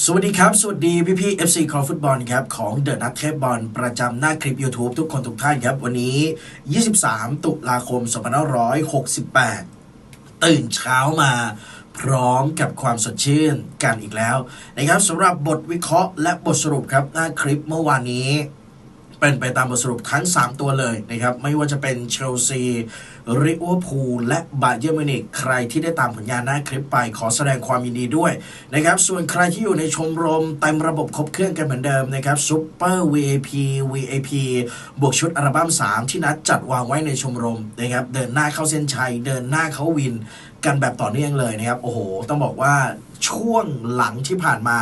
สวัสดีครับ สวัสดีพี่พี่ FC คอฟุตบอลครับ ของเดอะนักเทปบอลประจำหน้าคลิป YouTube ทุกคนทุกท่านครับ วันนี้ 23 ตุลาคม 2568 ตื่นเช้ามาพร้อมกับความสดชื่นกันอีกแล้วนะครับสำหรับบทวิเคราะห์และบทสรุปครับ หน้าคลิปเมื่อวานนี้ เป็นไปตามบทสรุปทั้ง 3 ตัวเลยนะครับ ไม่ว่าจะเป็นเชลซี ริเวอร์พูลและบาเยอร์มิวนิกใครที่ได้ตามผลงานหน้าคลิปไปขอแสดงความยินดีด้วยนะครับส่วนใครที่อยู่ในชมรมเต็มระบบครบเครื่องกันเหมือนเดิมนะครับซุปเปอร์ VAP VAP บวกชุดอัลบั้ม3 ที่นัดจัดวางไว้ในชมรมนะครับเดินหน้าเข้าเส้นชัย เดินหน้าเข้าวินกันแบบต่อเนื่องเลยนะครับโอ้โห ต้องบอกว่า ช่วงหลังที่ผ่านมา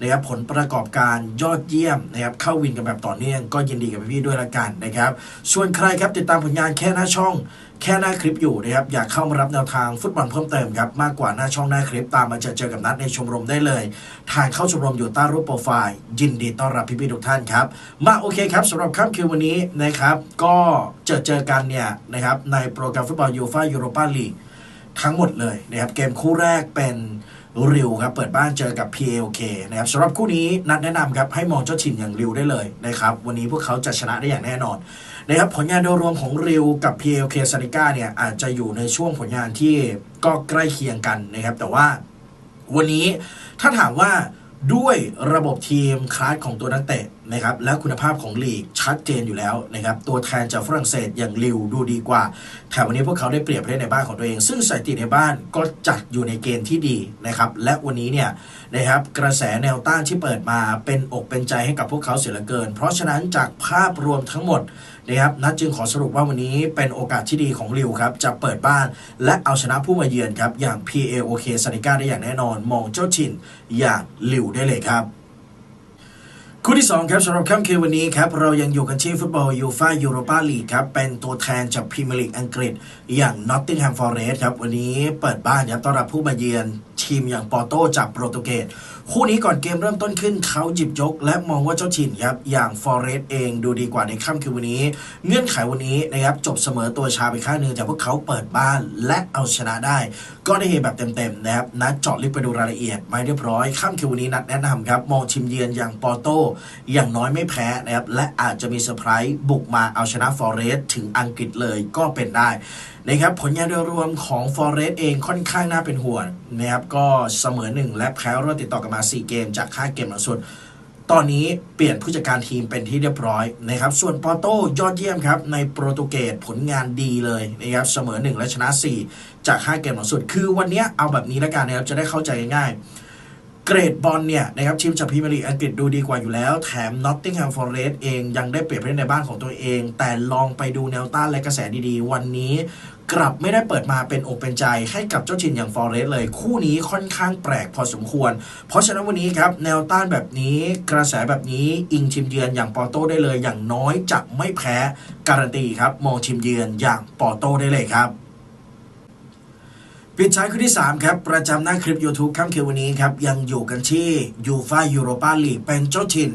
นะครับผลประกอบการยอดเยี่ยมนะครับเข้าวินกันแบบต่อเนื่อง ก็ยินดีกับพี่ด้วยละกันนะครับ ส่วนใครครับติดตามผลงานแค่หน้าช่องแค่หน้าคลิปอยู่นะครับ อยากเข้ามารับแนวทางฟุตบอลเพิ่มเติมครับ มากกว่าหน้าช่องหน้าคลิปตามมาเจอเจอกับนัดในชมรมได้เลย ทางเข้าชมรมอยู่ใต้รูปโปรไฟล์ ยินดีต้อนรับพี่ๆทุกท่านครับ มาโอเคครับสำหรับค่ำคืนวันนี้นะครับ ก็เจอเจอกันเนี่ยนะครับในโปรแกรมฟุตบอลยูฟ่ายูโรปาลีกทั้งหมดเลยนะครับเกมคู่แรกเป็น ริวครับ เปิดบ้านเจอกับ PLK นะครับสำหรับคู่นี้นัดแนะนำครับ ให้มองเจ้าถิ่นอย่างริวได้เลยนะครับ วันนี้พวกเขาจะชนะได้อย่างแน่นอนนะครับผลงานโดยรวมของริวกับ PLK ซานิก้าเนี่ยอาจจะอยู่ในช่วงผลงานที่ก็ใกล้เคียงกันนะครับ แต่ว่าวันนี้ถ้าถามว่าด้วยระบบทีมคลาสของตัวนักเตะนะครับและคุณภาพของลีกชัดเจนอยู่แล้วนะครับตัวแทนจากฝรั่งเศสอย่างลิวดูดีกว่าแถมวันนี้พวกเขาได้เปรียบเล่นในบ้านของตัวเอง ซึ่งสถิติในบ้านก็จัดอยู่ในเกณฑ์ที่ดีนะครับและวันนี้เนี่ยนะครับกระแสแนวต้านที่เปิดมาเป็นอกเป็นใจให้กับพวกเขาเสียเหลือเกิน เพราะฉะนั้นจากภาพรวมทั้งหมดนะครับนัดจึงขอสรุปว่าวันนี้เป็นโอกาสที่ดีของลิวครับจะเปิดบ้านและเอาชนะผู้มาเยือนครับอย่าง PAOK ซานิก้าได้อย่างแน่นอน มองเจ้าชินอย่างลิวได้เลยครับ คู่ที่ 2 ครับสำหรับค่ำคืนวันนี้ครับ เรายังอยู่กันที่ฟุตบอลยูฟ่ายูโรปาลีกครับ เป็นตัวแทนจากพรีเมียร์ลีกอังกฤษ อย่างนอตติงแฮมฟอร์เรสต์ครับ วันนี้เปิดบ้านครับต้อนรับผู้มาเยือน ทีมอย่างปอโตจากโปรตุเกสคู่นี้ก่อนเกมเริ่มต้นขึ้นเขาหยิบยก และมองว่าเจ้าถิ่นครับอย่างฟอร์เรสต์เองดูดีกว่าในค่ำคืนวันนี้ เงื่อนไขวันนี้นะครับจบเสมอตัวชาไปข้างหนึงแต่พวกเขาเปิดบ้านและเอาชนะได้ ก็ได้เห็นแบบเต็มๆนะครับนัดเจาะลึกไปดูรายละเอียดไม่เรียบร้อยค่ำคืนวันนี้นัดแนะนำครับมองทีมเยือนอย่างปอโตอย่างน้อยไม่แพ้นะครับและอาจจะมีเซอร์ไพรส์บุกมาเอาชนะฟอร์เรสต์ถึงอังกฤษเลยก็เป็นได้นะครับผลงานโดยรวมของฟอร์เรสต์เองค่อนข้างน่าเป็นห่วงนะครับก็เสมอหนึ่งและแพ้รวดติดต่อกันมา 4 เกมจากค่าเกมหลังสุด ตอนนี้เปลี่ยนผู้จัดการทีมเป็นที่เรียบร้อยนะครับ ส่วนปอโต้ยอดเยี่ยมครับ ในโปรตุเกสผลงานดีเลยนะครับเสมอ 1 และชนะ 4 จาก5เกมหลังสุด คือวันนี้เอาแบบนี้แล้วกันนะครับจะได้เข้าใจง่ายๆ เกรดบอลเนี่ยนะครับทีมจากพรีเมียร์ลีกอังกฤษดูดีกว่าอยู่แล้ว แถมนอตติงแฮมฟอร์เรสต์เองยังได้เปรียบเล่นในบ้านของตัวเอง แต่ลองไปดูแนวต้านและกระแสดีๆ วันนี้กลับไม่ได้เปิดมาเป็นอกเป็นใจให้กับเจ้าถิ่นอย่างฟอร์เรสเลย คู่นี้ค่อนข้างแปลกพอสมควร เพราะฉะนั้นวันนี้ครับ แนวต้านแบบนี้กระแสแบบนี้อิงทีมเยือนอย่างปอโต้ได้เลย อย่างน้อยจะไม่แพ้การันตีครับมองทีมเยือนอย่างปอโต้ได้เลยครับ ปิดท้ายคู่ที่ 3 ครับ ประจำหน้าคลิป YouTube ค่ำคืนวันนี้ครับ ยังอยู่กันที่ยูฟายูโรปาลีกเป็นเจ้าถิ่น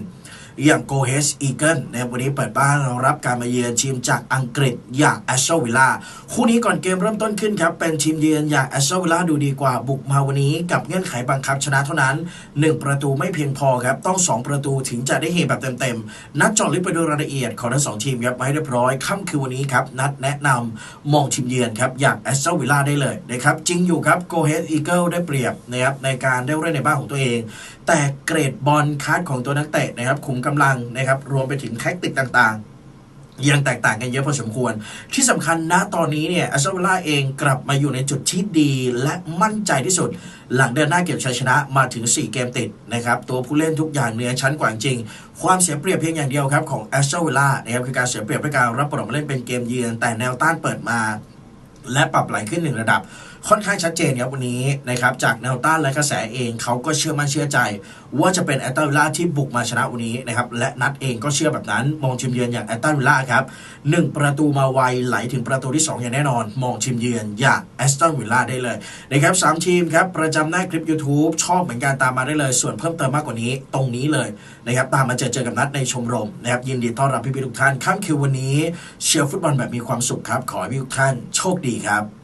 อย่างโกเฮสอีเกิลนะครับวันนี้เปิดบ้านรับการมาเยือนทีมจากอังกฤษอย่างแอชเชวิลล่าคู่นี้ก่อนเกมเริ่มต้นขึ้นครับ เป็นทีมเยือนอย่างแอชเชวิลล่าดูดีกว่าบุกมาวันนี้กับเงื่อนไขบังคับชนะเท่านั้น 1 ประตูไม่เพียงพอครับ ต้อง 2 ประตูถึงจะได้เฮแบบเต็มๆ นัดจาะลึกไปดูรายละเอียดของทั้งสองทีมครับมาให้เรียบร้อยค่ำคืนวันนี้ครับนัดแนะนำมองทีมเยือนครับอย่างแอชเชวิลล่าได้เลยนะครับจริงอยู่ครับโกเฮสอีเกิลได้เปรียบนะครับในการได้เล่นในบ้านของตัวเอง แต่เกรดบอลคัดของตัวนักเตะนะครับขุมกำลังนะครับ รวมไปถึงแท็กติกต่างๆ ยังแตกต่างกันเยอะพอสมควร ที่สำคัญณตอนนี้เนี่ยอัสเวล่าเองกลับมาอยู่ในจุดที่ดีและมั่นใจที่สุด หลังเดินหน้าเก็บชัยชนะมาถึง 4 เกมติดนะครับ ตัวผู้เล่นทุกอย่างเหนือชั้นกว่าจริง ความเสียเปรียบเพียงอย่างเดียวครับของแอสเวล่านะครับคือการเสียเปรียบด้วยการรับบอลมาเล่นเป็นเกมเยือนแต่แนวต้านเปิดมา และปรับไหลขึ้นหนึ่งระดับค่อนข้างชัดเจนครับวันนี้นะครับจากแนวต้านและกระแสเองเขาก็เชื่อมั่นเชื่อใจ ว่าจะเป็นแอตตันวิลล่าที่บุกมาชนะวันนี้นะครับและนัดเองก็เชื่อแบบนั้น มองทีมเยือนอย่างแอตตันวิลล่าครับหนึ่งประตูมาไวไหลถึงประตูที่ 2 อย่างแน่นอน มองทีมเยือนอย่างแอสตันวิลล่าได้เลยนะครับสามทีมครับประจำหน้าคลิป YouTube ชอบเหมือนกันตามมาได้เลย ส่วนเพิ่มเติมมากกว่านี้ตรงนี้เลยนะครับตามมาเจอเจอกับนัดในชมรมนะครับยินดีต้อนรับพี่ๆทุกท่านค่ำคืนวันนี้เชียร์ฟุตบอลแบบมีความสุขครับขอให้ทุกท่านโชคดีครับ